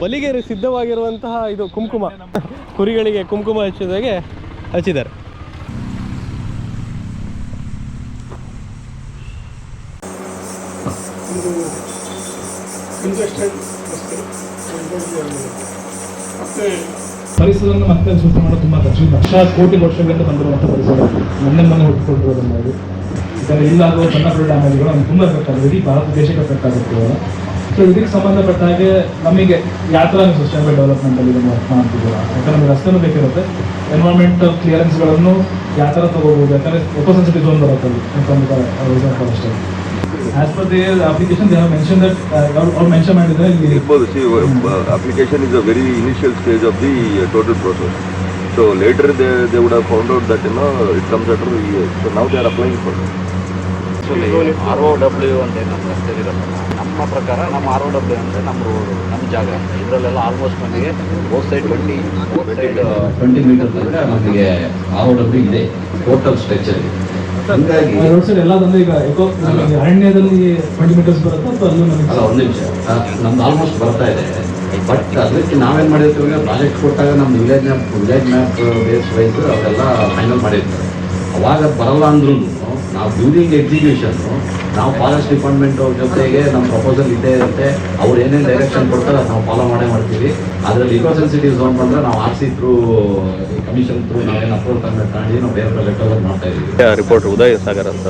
ಬಲಿಗೆ ಸಿದ್ಧವಾಗಿರುವಂತಹ ಇದು ಕುಂಕುಮ. ಕುರಿಗಳಿಗೆ ಕುಂಕುಮ ಹಚ್ಚಿದಾಗೆ ಹಚ್ಚಿದ್ದಾರೆ. ಪರಿಸರವನ್ನು ಮತ್ತೆ ಶುದ್ಧ ಮಾಡೋದು ತುಂಬಾ ಕಷ್ಟ ಲಕ್ಷ ಕೋಟಿ ವರ್ಷಗಳಿಂದ ಬಂದಿರುವಂಥ ಪರಿಸರ. ಮೊನ್ನೆ ಮೊನ್ನೆ ಹುಟ್ಟುಕೊಂಡಿರೋದನ್ನ ಇದು ಇದರ ಇಲ್ಲಾಗುವ ಸಣ್ಣ ನಮ್ಗೆ ತುಂಬ ಎಫೆಕ್ಟ್ ಆಗುತ್ತೆ ಇಡೀ ಭಾರತ ದೇಶಕ್ಕೆ ಎಫೆಕ್ಟ್ ಆಗುತ್ತೆ ಸೊ ಇದಕ್ಕೆ ಸಂಬಂಧಪಟ್ಟ ಹಾಗೆ ನಮಗೆ ಯಾವ ಥರ ನೀವು ಸಸ್ಟೈನಬಲ್ ಡೆವಲಪ್ಮೆಂಟಲ್ಲಿ ಇದನ್ನು ವರ್ಕ್ ಮಾಡ್ತಿದ್ದೀರಾ? ಯಾಕಂದ್ರೆ ನಮಗೆ ರಸ್ತೆನೂ ಬೇಕಿರುತ್ತೆ. ಎನ್ವೈರ್ಮೆಂಟ್ ಕ್ಲಿಯರೆನ್ಸ್ಗಳನ್ನು ಯಾವ ಥರ ತಗೋಬಹುದು ಯಾಕಂದರೆ ಎಕೋ ಸೆನ್ಸಿಟಿವ್ ಝೋನ್ ಬರುತ್ತೆ ಅಲ್ಲಿ. Forest as per they application they have mention that ಅವ್ರು ಮೆನ್ಷನ್ ಮಾಡಿದ್ರೆ ಇಲ್ಲಿ ಇರ್ಬೋದು. See application is a very initial stage of the total process so later they they would have found out found it you know, it comes they a. Year. So now it. R O W ಅಂತ ಏನು ನಮ್ಮ ರಸ್ತೆ ಇರೋಲ್ಲ ನಮ್ಮ ಪ್ರಕಾರ ನಮ್ಮ R O W ಅಂದರೆ ನಮ್ಮ ರೋಡು ನಮ್ಮ ಜಾಗ. ಅಂತ ಇದರಲ್ಲೆಲ್ಲ ಆಲ್ಮೋಸ್ಟ್ ನಮಗೆ ಓ side twenty both side twenty meter ಅಂದರೆ ನಮಗೆ ಆರ್ ಒ ಡಬ್ಲ್ಯೂ ಇದೆ ಟೋಟಲ್ ಸ್ಟ್ರಕ್ಚರ್ ಅರಣ್ಯದಲ್ಲಿ ಟ್ವೆಂಟಿ ಮೀಟರ್ಸ್ ಬರುತ್ತೆ ಅಲ್ಲ ಒಂದು ನಿಮಿಷ. ನಮ್ದು ಆಲ್ಮೋಸ್ಟ್ ಬರ್ತಾ ಇದೆ. ಬಟ್ ಅದಕ್ಕೆ ನಾವೇನು ಮಾಡಿರ್ತೀವಿ ಪ್ರಾಜೆಕ್ಟ್ ಕೊಟ್ಟಾಗ ನಮ್ಮ village map village map base wise ಅವೆಲ್ಲ ಫೈನಲ್ ಮಾಡಿರ್ತಾರೆ. ಅವಾಗ ಬರಲ್ಲ ಅಂದ್ರೂ ఆ బిల్డింగ్ ఎగ్జిక్యూషన్ను ನಾವು ಫಾರೆಸ್ಟ್ ಡಿಪಾರ್ಟ್ಮೆಂಟ್ ಅವ್ರ ಜೊತೆಗೆ ನಮ್ಮ ಪ್ರಪೋಸಲ್ ಇದ್ದೇ ಇರುತ್ತೆ. ಅವ್ರು ಏನೇನು ಡೈರೆಕ್ಷನ್ ಕೊಡ್ತಾರೆ ಅದು ನಾವು ಫಾಲೋ ಮಾಡೇ ಮಾಡ್ತೀವಿ. ಅದರಲ್ಲಿ ಇಕೋ ಸೆನ್ಸಿಟಿವ್ ಝೋನ್ ಬಂದರೆ ನಾವು R C through commission through ನಾವೇನು ಅಪ್ರೂವ್ ತಂದ್ರೆ ತಾಂಡಿ ನಾವು ಬೇರೆ ಪ್ರಾಜೆಕ್ಟ್ ಎಲ್ಲ ಮಾಡ್ತಾ ಇದ್ದೀವಿ ರಿಪೋರ್ಟರ್ ಉದಯ ಸಾಗರ್ ಅಂತ.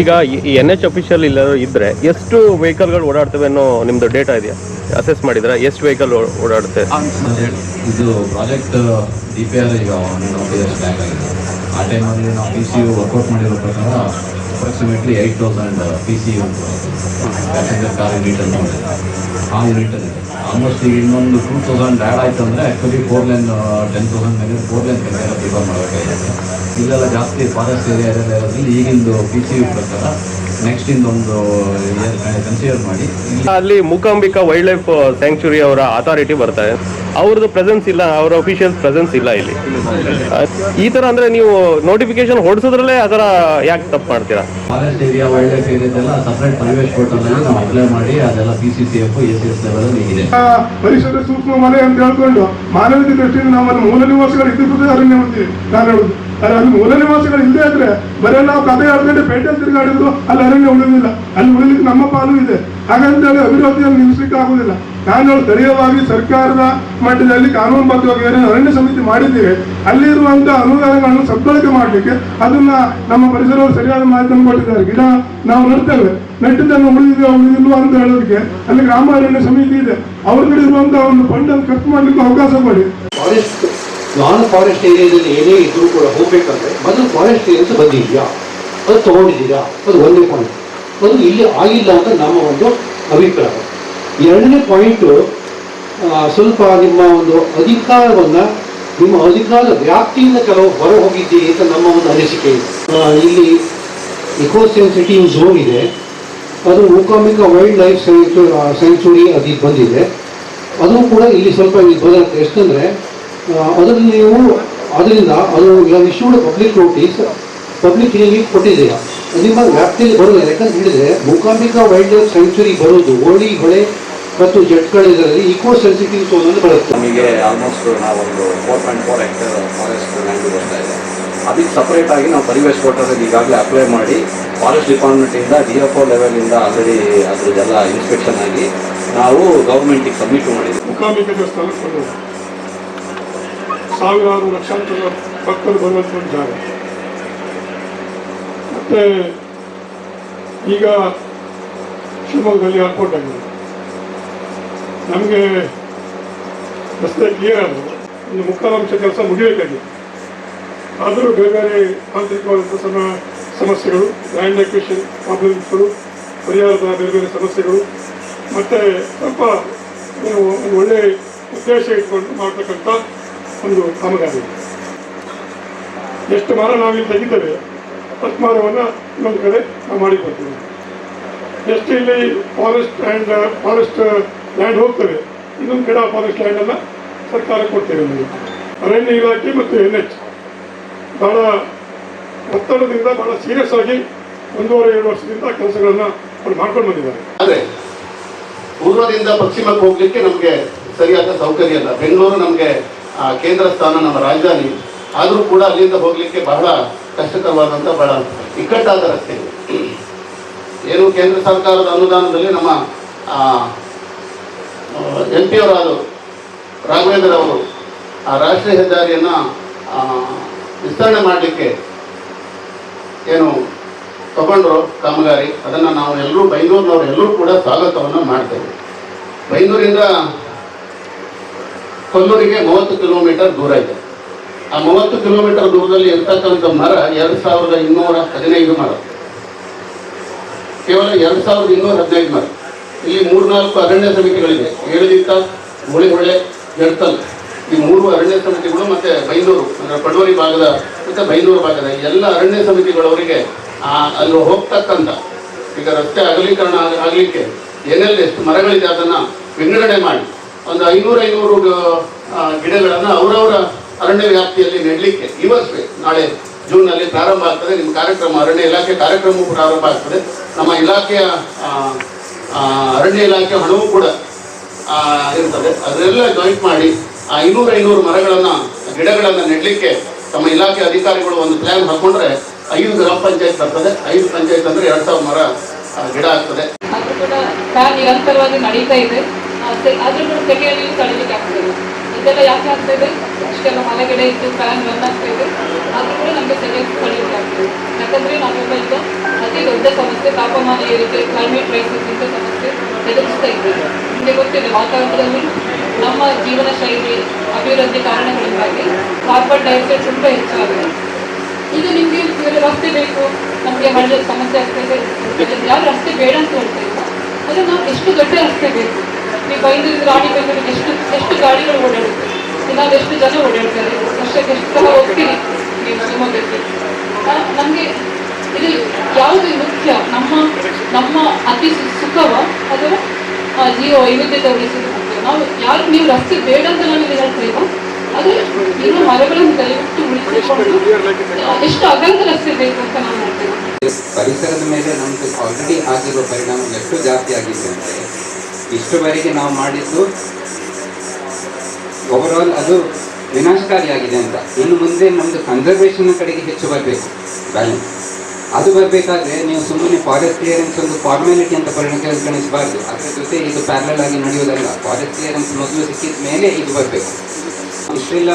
ಈಗ ಈ ಎನ್ ಎಚ್ ಅಫಿಷಿಯಲ್ ಇಲ್ಲ ಇದ್ರೆ ಎಷ್ಟು ವೆಹಿಕಲ್ಗಳು ಓಡಾಡ್ತವೆ ಅನ್ನೋ ನಿಮ್ದು ಡೇಟಾ ಇದೆಯಾ? ಅಸೆಸ್ ಮಾಡಿದ್ರೆ ಎಷ್ಟು ವೆಹಿಕಲ್ ಓಡಾಡುತ್ತೆ? ಇದು ಪ್ರಾಜೆಕ್ಟ್ ಡಿ ಪಿ ಆರ್ ಈಗ ಆ ಟೈಮಲ್ಲಿ ನಾವು ಪಿ ಸಿ ಯು ವರ್ಕೌಟ್ ಮಾಡಿರೋ ಪ್ರಕಾರ approximately eight thousand P C passenger car unit ಅಂತ ಇದೆ ಆ ಯೂನಿಟ್ ಅಲ್ಲಿ ಆಲ್ಮೋಸ್ಟ್ ಈಗ ಇನ್ನೊಂದು ಟೂ ತೌಸಂಡ್ ಆ್ಯಡ್ ಆಯಿತು ಅಂದರೆ actually four lane ten thousand ಮೇಲೆ ಫೋರ್ ಲೈನ್ ಕನೆಕ್ಟ್ ಪ್ರಿಫರ್ ಮಾಡಬೇಕಾಗಿದೆ ಇಲ್ಲೆಲ್ಲ ಜಾಸ್ತಿ ಫಾರೆಸ್ಟ್ ಏರಿಯಾ ಇರೋದ್ರಿಂದ ಈಗಿಂದು ಪಿ ಸಿ ಯು ಪ್ರಕಾರ ನೆಕ್ಸ್ಟ್ ಇಯರ್ ಕನ್ಸಿಡರ್ ಮಾಡಿ. ಅಲ್ಲಿ ಮೂಕಾಂಬಿಕಾ ವೈಲ್ಡ್ ಲೈಫ್ ಸ್ಯಾಂಕ್ಚುರಿ ಅವರ ಅಥಾರಿಟಿ ಬರ್ತಾರೆ ಅವ್ರದ್ದು ಪ್ರೆಸೆನ್ಸ್ ಇಲ್ಲ ಅವರ ಅಫಿಷಿಯಲ್ಸ್ ಪ್ರೆಸೆನ್ಸ್ ಇಲ್ಲ ಇಲ್ಲಿ. ಈ ತರ ಅಂದ್ರೆ ನೀವು ನೋಟಿಫಿಕೇಶನ್ ಹೊಡಿಸೋದ್ರಲ್ಲೇ ಆ ಥರ ಯಾಕೆ ತಪ್ಪು ಮಾಡ್ತೀರಾ? ಫಾರೆಸ್ಟ್ ಏರಿಯಾ ವೈಲ್ಡ್ ಲೈಫ್ ಏರಿಯಾದೆಲ್ಲ ಸಪ್ರೇಟ್ ಪರಿವೇಶ ಪೋರ್ಟಲ್ನಲ್ಲಿ ನಾವು ಅಪ್ಲೈ ಮಾಡಿ ಅದೆಲ್ಲ P C C F A C S ಲೆವೆಲಲ್ಲಿ ಇದೆ. ಪರಿಸರ ಸೂಕ್ಷ್ಮ ಮನೆ ಅಂತ ಹೇಳ್ಕೊಂಡು ಮಾನವೀಯ ದೃಷ್ಟಿಯಿಂದ ನಾವು ಮೂಲ ನಿವಾಸಿಗಳು ಇದ್ದಿದ್ದು ಅರಣ್ಯ ಅಂತೀವಿ ನಾನು ಹೇಳುದು. ಆದ್ರೆ ಅಲ್ಲಿ ಮೂಲ ನಿವಾಸಿಗಳು ಇಲ್ಲದೆ ಆದ್ರೆ ಬರೀ ನಾವು ಕಥೆ ಹೇಳ್ಕೊಂಡು ಪೇಟೆ ತಿರುಗಾಡಿದ್ರು, ಅಲ್ಲಿ ಅರಣ್ಯ ಉಳಿದಿಲ್ಲ. ಅಲ್ಲಿ ಉಳಿಲಿಕ್ಕೆ ನಮ್ಮ ಪಾಲು ಇದೆ. ಹಾಗಂತೇಳಿ ಅಭಿವೃದ್ಧಿಯನ್ನು ನಿಲ್ಲಿಸಲಿಕ್ಕೆ ಆಗುದಿಲ್ಲ. ನಾನು ಹೇಳು ಸ್ಥಳೀಯವಾಗಿ ಸರ್ಕಾರದ ಮಟ್ಟದಲ್ಲಿ ಕಾನೂನುಬದ್ಧವಾಗಿ ಏನೇನು ಅರಣ್ಯ ಸಮಿತಿ ಮಾಡಿದ್ದೀವಿ. ಅಲ್ಲಿರುವಂತಹ ಅನುದಾನಗಳನ್ನು ಸದ್ಬಳಕೆ ಮಾಡಲಿಕ್ಕೆ ಅದನ್ನ ನಮ್ಮ ಪರಿಸರವು ಸರಿಯಾದ ಮಾಹಿತಿಯನ್ನು ಕೊಟ್ಟಿದ್ದಾರೆ. ಗಿಡ ನಾವು ನೋಡ್ತೇವೆ. ನೆಟ್ಟಿದ್ದನ್ನು ಉಳಿದಿದೆ ಉಳಿದಿಲ್ಲ ಅಂತ ಹೇಳೋದಕ್ಕೆ ಅಲ್ಲಿ ಗ್ರಾಮ ಅರಣ್ಯ ಸಮಿತಿ ಇದೆ. ಅವ್ರ ಕಡೆ ಇರುವಂತಹ ಒಂದು ಫಂಡ್ ಅನ್ನು ಖರ್ಚು ಮಾಡ್ಲಿಕ್ಕೆ ಅವಕಾಶ ಫಾರೆಸ್ಟ್ ನಾನ್ ಫಾರೆಸ್ಟ್ ಏರಿಯಾದಲ್ಲಿ ಏನೇ ಇದ್ರೂ ಕೂಡ ಹೋಗ್ಬೇಕಂದ್ರೆ ಮೊದಲು ಫಾರೆಸ್ಟ್ ಏರಿಯಾ ಬಂದಿದೆಯಾ ಅದು ತಗೊಂಡಿದ್ದೀರಾ? ಅದು ಒಂದೇ ಪಾಯಿಂಟ್ ಅದು ಇಲ್ಲಿ ಆಗಿಲ್ಲ ಅಂತ ನಮ್ಮ ಒಂದು ಅಭಿಪ್ರಾಯ. ಎರಡನೇ ಪಾಯಿಂಟು ಸ್ವಲ್ಪ ನಿಮ್ಮ ಒಂದು ಅಧಿಕಾರವನ್ನು, ನಿಮ್ಮ ಅಧಿಕಾರದ ವ್ಯಾಪ್ತಿಯಿಂದ ಕೆಲವು ಹೊರ ಅಂತ ನಮ್ಮ ಒಂದು ಅನಿಸಿಕೆ ಇದೆ. ಇಲ್ಲಿ ಇಕೋ ಸೆನ್ಸಿಟಿವ್ ಝೋನ್ ಇದೆ. ಅದು ಮೂಕಾಂಬಿಕಾ ವೈಲ್ಡ್ ಲೈಫ್ ಸ್ಯಾಂಚುರಿ ಅದು ಅದಿ ಬಂದಿದೆ. ಅದು ಕೂಡ ಇಲ್ಲಿ ಸ್ವಲ್ಪ ಇಲ್ಲಿ ಬರುತ್ತೆ ಎಷ್ಟಂದ್ರೆ ಅದರಲ್ಲಿ ನೀವು ಅದರಿಂದ ಅದು issued public notice public hearing ಕೊಟ್ಟಿದ್ದೀರಾ. ನಿಮ್ಮ ವ್ಯಾಪ್ತಿಯಲ್ಲಿ ಬರೋಲ್ಲ. ಯಾಕಂತ ಹೇಳಿದ್ರೆ ಮೂಕಾಂಬಿಕಾ ವೈಲ್ಡ್ ಲೈಫ್ ಸ್ಯಾಂಕ್ಚುರಿ ಬರೋದು ಓಡಿ ಹೊಳೆ ಮತ್ತು ಜಟ್ಗಳ ಇದರಲ್ಲಿ ಇಕೋ ಸೆನ್ಸಿಟಿವ್ ಝೋನ್ ಅಲ್ಲಿ ಬರುತ್ತೆ. ನಮಗೆ ಆಲ್ಮೋಸ್ಟ್ ನಾವೊಂದು four point four hectare forest land ಬರ್ತಾ ಇದೆ. ಅದಕ್ಕೆ ಸಪ್ರೇಟ್ ಆಗಿ ನಾವು ಪರಿವೇಶ್ ಪೋರ್ಟಲ್ ಈಗಾಗಲೇ ಅಪ್ಲೈ ಮಾಡಿ ಫಾರೆಸ್ಟ್ ಡಿಪಾರ್ಟ್ಮೆಂಟಿಂದ ಡಿ ಎಫ್ ಒ ಲೆವೆಲಿಂದ ಆಲ್ರೆಡಿ ಅದರದ್ದೆಲ್ಲ ಇನ್ಸ್ಪೆಕ್ಷನ್ ಆಗಿ ನಾವು ಗೌರ್ಮೆಂಟಿಗೆ ಸಬ್ಮಿಟ್ ಮಾಡಿದ್ದೀವಿ ಮುಖಾಮಿಕ ದೇವಸ್ಥಾನಕ್ಕೆ ಸಾವಿರಾರು ಲಕ್ಷಾಂತರ ಭಕ್ತರು ಬರುವಂಥ ಒಂದು ಜಾಗ. ಮತ್ತೆ ಈಗ ಶಿವಮೊಗ್ಗದಲ್ಲಿ ಏರ್ಪೋರ್ಟ್ ಆಗಿದೆ. ನಮಗೆ ರಸ್ತೆ ಕ್ಲಿಯರ್ ಆಗಿದೆ ಒಂದು ಮುಕ್ತಾಂಶ ಕೆಲಸ ಮುಗಿಬೇಕಾಗಿದೆ. ಆದರೂ ಬೇರೆ ಬೇರೆ ತಾಂತ್ರಿಕವಾದಂಥ ಸಮ ಸಮಸ್ಯೆಗಳು ಲ್ಯಾಂಡ್ ಅಕ್ವಿಷನ್ ಪ್ರಾಬ್ಲಮ್ಸ್ಗಳು ಪರಿಹಾರದ ಬೇರೆ ಬೇರೆ ಸಮಸ್ಯೆಗಳು. ಮತ್ತು ಸ್ವಲ್ಪ ಒಂದು ಒಳ್ಳೆ ಉದ್ದೇಶ ಇಟ್ಕೊಂಡು ಮಾಡ್ತಕ್ಕಂಥ ಒಂದು ಕಾಮಗಾರಿ. ಎಷ್ಟು ಮರ ನಾವಿಲ್ಲಿ ತೆಗಿತೇವೆ ಅಷ್ಟು ಮರವನ್ನು ಇನ್ನೊಂದು ಕಡೆ ನಾವು ಮಾಡಿ ಕೊಡ್ತೀವಿ ಎಷ್ಟು ಇಲ್ಲಿ ಫಾರೆಸ್ಟ್ ಆ್ಯಂಡ್ ಫಾರೆಸ್ಟ್ ಲ್ಯಾಂಡ್ ಹೋಗ್ತೇವೆ ಇನ್ನೊಂದು ಕಡೆ ಆ ಫಾರೆಸ್ಟ್ ಲ್ಯಾಂಡನ್ನು ಸರ್ಕಾರ ಕೊಡ್ತೇವೆ ನಮಗೆ. ಅರಣ್ಯ ಇಲಾಖೆ ಮತ್ತು ಎನ್ ಎಚ್ ಭಾಳ ಒತ್ತಡದಿಂದ ಭಾಳ ಸೀರಿಯಸ್ ಆಗಿ ಒಂದೂವರೆ, ಎರಡು ವರ್ಷದಿಂದ ಕೆಲಸಗಳನ್ನು ಅವ್ರು ಮಾಡ್ಕೊಂಡು ಬಂದಿದ್ದಾರೆ. ಅದೇ ಪೂರ್ವದಿಂದ ಪಶ್ಚಿಮಕ್ಕೆ ಹೋಗಲಿಕ್ಕೆ ನಮಗೆ ಸರಿಯಾದ ಸೌಕರ್ಯ ಇಲ್ಲ. ಬೆಂಗಳೂರು ನಮಗೆ ಕೇಂದ್ರ ಸ್ಥಾನ ನಮ್ಮ ರಾಜಧಾನಿ. ಆದರೂ ಕೂಡ ಅಲ್ಲಿಂದ ಹೋಗಲಿಕ್ಕೆ ಬಹಳ ಕಷ್ಟಕರವಾದಂಥ ಬಹಳ ಇಕ್ಕಟ್ಟಾದ ರಸ್ತೆ. ಏನು ಕೇಂದ್ರ ಸರ್ಕಾರದ ಅನುದಾನದಲ್ಲಿ ನಮ್ಮ ಎಂ ಪಿ ಅವರಾದರು ರಾಘವೇಂದ್ರ ಅವರು ಆ ರಾಷ್ಟ್ರೀಯ ಹೆದ್ದಾರಿಯನ್ನು ವಿಸ್ತರಣೆ ಮಾಡಲಿಕ್ಕೆ ಏನು ತಗೊಂಡ್ರು ಕಾಮಗಾರಿ. ಅದನ್ನು ನಾವು ಎಲ್ಲರೂ, ಬೈಂದೂರಿನವರು ಎಲ್ಲರೂ ಕೂಡ ಸ್ವಾಗತವನ್ನು ಮಾಡ್ತೇವೆ. ಬೈಂದೂರಿಂದ ಕೊಲ್ಲೂರಿಗೆ ಮೂವತ್ತು ಕಿಲೋಮೀಟರ್ ದೂರ ಇದೆ. ಆ ಮೂವತ್ತು ಕಿಲೋಮೀಟರ್ ದೂರದಲ್ಲಿ ಇರ್ತಕ್ಕಂಥ ಮರ ಎರಡು ಸಾವಿರದ ಇನ್ನೂರ ಹದಿನೈದು ಮರ. ಕೇವಲ ಎರಡು ಸಾವಿರದ ಇನ್ನೂರ ಹದಿನೈದು ಮರ. ಇಲ್ಲಿ ಮೂರ್ನಾಲ್ಕು ಅರಣ್ಯ ಸಮಿತಿಗಳಿವೆ. ಏಳುದಿತ್ತ ಮುಳಿಹೊಳೆ ಜಡ್ತಲ್. ಈ ಮೂರು ಅರಣ್ಯ ಸಮಿತಿಗಳು ಮತ್ತೆ ಬೈಂದೂರು ಅಂದರೆ ಪಡವರಿ ಭಾಗದ ಮತ್ತೆ ಬೈಂದೂರು ಭಾಗದ ಎಲ್ಲ ಅರಣ್ಯ ಸಮಿತಿಗಳವರಿಗೆ ಆ, ಅಲ್ಲಿ ಹೋಗ್ತಕ್ಕಂಥ ಈಗ ರಸ್ತೆ ಅಗಲೀಕರಣ ಆಗ- ಆಗಲಿಕ್ಕೆ ಏನೆಲ್ಲ ಎಷ್ಟು ಮರಗಳಿದೆ ಅದನ್ನು ವಿಂಗಡಣೆ ಮಾಡಿ ಒಂದು ಐನೂರ ಐನೂರು ಗಿಡಗಳನ್ನು ಅವರವರ ಅರಣ್ಯ ವ್ಯಾಪ್ತಿಯಲ್ಲಿ ನೆಡಲಿಕ್ಕೆ ಇವತ್ತೇ ನಾಳೆ ಜೂನ್ನಲ್ಲಿ ಪ್ರಾರಂಭ ಆಗ್ತದೆ. ನಿಮ್ಮ ಕಾರ್ಯಕ್ರಮ, ಅರಣ್ಯ ಇಲಾಖೆ ಕಾರ್ಯಕ್ರಮವೂ ಪ್ರಾರಂಭ ಆಗ್ತದೆ. ನಮ್ಮ ಇಲಾಖೆಯ ಅರಣ್ಯ ಇಲಾಖೆ ಹಣವೂ ಕೂಡ ಇರ್ತದೆ ಅದನ್ನೆಲ್ಲ ಜಾಯಿಂಟ್ ಮಾಡಿ ಆ ಐನೂರು ಐನೂರು ಮರಗಳನ್ನು, ಗಿಡಗಳನ್ನು ನೆಡಲಿಕ್ಕೆ ತಮ್ಮ ಇಲಾಖೆ ಅಧಿಕಾರಿಗಳು ಒಂದು ಪ್ಲಾನ್ ಹಾಕೊಂಡ್ರೆ ಐದು ಗ್ರಾಮ ಪಂಚಾಯತ್ ಬರ್ತದೆ ಐದು ಪಂಚಾಯತ್ ಅಂದ್ರೆ ಎರಡು ಸಾವಿರ ಮರ ಗಿಡ ಆಗ್ತದೆ. ಅದು ನಿರಂತರವಾಗಿ ನಡೀತಾ ಇದೆ. ಆದ್ರೂ ಕೂಡ ಸೆಕೆಯಲ್ಲಿ ತಳಿಲಿಕ್ಕೆ ಆಗ್ತದೆ ಇದೆಲ್ಲ ಯಾಕೆ ಆಗ್ತಾ ಇದೆ? ಇಷ್ಟೆಲ್ಲ ಮನೆಗಡೆ ಇದ್ದು ಫ್ಯಾನ್ ರನ್ ಆಗ್ತಾ ಇದೆ. ಆದ್ರೂ ಕೂಡ ನಮಗೆ ಸೆಕೆ ತಳಿಲಿಕ್ಕೆ ಆಗ್ತದೆ ಯಾಕಂದ್ರೆ ನಾವೆಲ್ಲ ಈಗ ಅತಿ ದೊಡ್ಡ ಸಮಸ್ಯೆ, ತಾಪಮಾನ ಏರಿಕೆ ಕ್ಲೈಮೇಟ್ ಕ್ರೈಸಿಸ್ ಇಂಥ ಸಮಸ್ಯೆ ಎದುರಿಸ್ತಾ ಇದ್ದೇವೆ. ನಿಮಗೆ ಗೊತ್ತಿದೆ, ವಾತಾವರಣದಲ್ಲಿ ನಮ್ಮ ಜೀವನ ಶೈಲಿ ಅಭಿವೃದ್ಧಿ ಕಾರಣಗಳಿಂದಾಗಿ ಕಾರ್ಬನ್ ಡೈಆಕ್ಸೈಡ್ ತುಂಬ ಹೆಚ್ಚಾಗಿದೆ. ಈಗ ನಿಮಗೆ ಇವರು ರಸ್ತೆ ಬೇಕು, ನಮಗೆ ಹಳ್ಳಿಯಲ್ಲಿ ಸಮಸ್ಯೆ ಆಗ್ತದೆ ಯಾರು ರಸ್ತೆ ಬೇಡ ಅಂತ ಹೇಳ್ತಾ ಇಲ್ಲ. ಆದರೆ ನಾವು ಎಷ್ಟು ದೊಡ್ಡ ರಸ್ತೆ ಬೇಕು? ನೀವು ಬೈಂದೂರಿಂದ ಗಾಡಿ ಬೇಕಾದ್ರೆ ಎಷ್ಟು ಎಷ್ಟು ಗಾಡಿಗಳು ಓಡಾಡುತ್ತೆ? ಇನ್ನಾದ ಎಷ್ಟು ಜನ ಓಡಾಡ್ತಾರೆ? ಅಷ್ಟಕ್ಕೆ ಎಷ್ಟು ಸಲ ಹೋಗ್ತೀರಿ ನೀವು ಶಿವಮೊಗ್ಗಕ್ಕೆ ನಮಗೆ ಇದು ಯಾವುದು ಮುಖ್ಯ? ನಮ್ಮ ನಮ್ಮ ಅತಿ ಸುಖವ ಅಥವಾ ಜೀವ ವೈವಿಧ್ಯತೆ ಉಳಿಸೋದು ನಾವು ಯಾರು, ನೀವು ರಸ್ತೆ ಬೇಡ ಅಂತ ನಾನು ಇದು ಅದು ಇನ್ನು ಮರಗಳನ್ನು ದಯವಿಟ್ಟು ಉಳಿಸಿಕೊಂಡು ಎಷ್ಟು ಅಗಲದ ರಸ್ತೆ ಬೇಕು ಅಂತ ನಾನು ಹೇಳ್ತೇನೆ ಪರಿಸರದ ಮೇಲೆ ನಮ್ದು ಆಲ್ರೆಡಿ ಆಗಿರುವ ಪರಿಣಾಮ ಎಷ್ಟು ಜಾಸ್ತಿ ಆಗಿದೆ ಅಂದರೆ ಇಷ್ಟುವರೆಗೆ ನಾವು ಮಾಡಿದ್ದು ಓವರಾಲ್ ಅದು ವಿನಾಶಕಾರಿಯಾಗಿದೆ ಅಂತ. ಇನ್ನು ಮುಂದೆ ನಮ್ಮದು ಕನ್ಸರ್ವೇಷನ್ ಕಡೆಗೆ ಹೆಚ್ಚು ಬರಬೇಕು. ಬ್ಯಾಲೆನ್ಸ್ ಅದು ಬರಬೇಕಾದ್ರೆ ನೀವು ಸುಮ್ಮನೆ ಫಾರೆಸ್ಟ್ ಕ್ಲಿಯರೆನ್ಸ್ ಒಂದು ಫಾರ್ಮ್ಯಾಲಿಟಿ ಅಂತ ಪರಿಗಣಿಸಬಾರ್ದು. ಅದರ ಜೊತೆ ಇದು ಪ್ಯಾರಲ್ ಆಗಿ ನಡೆಯುವುದಲ್ಲ. ಫಾರೆಸ್ಟ್ ಕ್ಲಿಯರೆನ್ಸ್ ಮೊದಲು ಸಿಕ್ಕಿದ ಮೇಲೆ ಇದು ಬರಬೇಕು. ಇಷ್ಟೆಲ್ಲ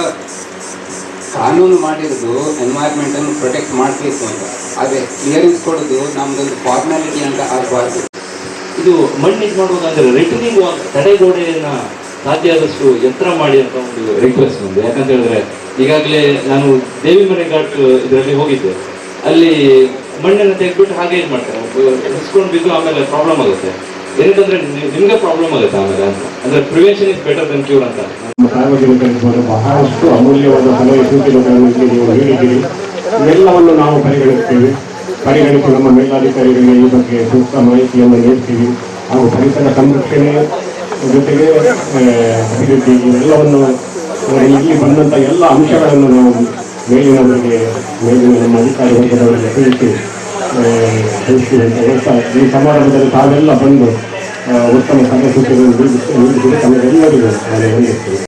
ಕಾನೂನು ಮಾಡಿರೋದು ಎನ್ವೈರ್ಮೆಂಟನ್ನು ಪ್ರೊಟೆಕ್ಟ್ ಮಾಡಬೇಕು ಅಂತ. ಆದರೆ ಕ್ಲಿಯರೆನ್ಸ್ ಕೊಡೋದು ನಮ್ಮದೊಂದು ಫಾರ್ಮ್ಯಾಲಿಟಿ ಅಂತ ಆಗಬಾರ್ದು. ಇದು ಮಣ್ಣಿಗೆ ಮಾಡುವುದಂದ್ರೆ ರಿಟರ್ನಿಂಗ್ ವಾಲ್ ತಡೆಗೋಡೆಯನ್ನ ಸಾಧ್ಯ ಆದಷ್ಟು ಯಂತ್ರ ಮಾಡಿ ಅಂತ ಒಂದು ರಿಕ್ವೆಸ್ಟ್ ಬಂದು. ಯಾಕಂತ ಹೇಳಿದ್ರೆ, ಈಗಾಗಲೇ ನಾನು ದೇವಿ ಮನೆ ಘಾಟ್ ಇದರಲ್ಲಿ ಹೋಗಿದ್ದೆ. ಅಲ್ಲಿ ಮಣ್ಣನ್ನು ತೆಗೆದ್ಬಿಟ್ಟು ಹಾಗೆ ಇದು ಮಾಡ್ತಾರೆ. ಹಿಸ್ಕೊಂಡು ಬಿದ್ದು ಆಮೇಲೆ ಪ್ರಾಬ್ಲಮ್ ಆಗುತ್ತೆ. ಏನಂತಂದ್ರೆ ನಿಮ್ಗೆ ಪ್ರಾಬ್ಲಮ್ ಆಗುತ್ತೆ ಆಮೇಲೆ ಅಂದ್ರೆ prevention is better than cure ಅಂತ. ಬಹಳಷ್ಟು ಅಮೂಲ್ಯವಾದ ಸಲಹೆ ಸೂಚನೆಗಳನ್ನು ನಾವು ಪರಿಗಣಿಸ್ತೇವೆ ಪರಿಗಣಿಸಿ ನಮ್ಮ ಮೇಲಾಧಿಕಾರಿಗಳಿಗೆ ಈ ಬಗ್ಗೆ ಸೂಕ್ತ ಮಾಹಿತಿಯನ್ನು ನೀಡ್ತೀವಿ. ಹಾಗೂ ಪರಿಸರ ಸಂರಕ್ಷಣೆ ಜೊತೆಗೆ ಅಭಿವೃದ್ಧಿ, ಇವೆಲ್ಲವನ್ನು ಇಲ್ಲಿ ಬಂದಂಥ ಎಲ್ಲ ಅಂಶಗಳನ್ನು ನಾವು ಮೇಲಿನವರಿಗೆ, ಮೇಲಿನ ನಮ್ಮ ಅಧಿಕಾರಿ ವರ್ಗದವರಿಗೆ ತಿಳಿಸಿ ತಿಳಿಸ್ತೀವಿ ಈ ಸಮಾರಂಭದಲ್ಲಿ ತಾವೆಲ್ಲ ಬಂದು ಉತ್ತಮ ಸಲಹೆ ಸೂಚನೆಗಳನ್ನು ನೀಡಿದ್ದೀರಿ ತಮಗೆಲ್ಲರಿಗೂ ನಾನು ವಂದಿಸ್ತೀನಿ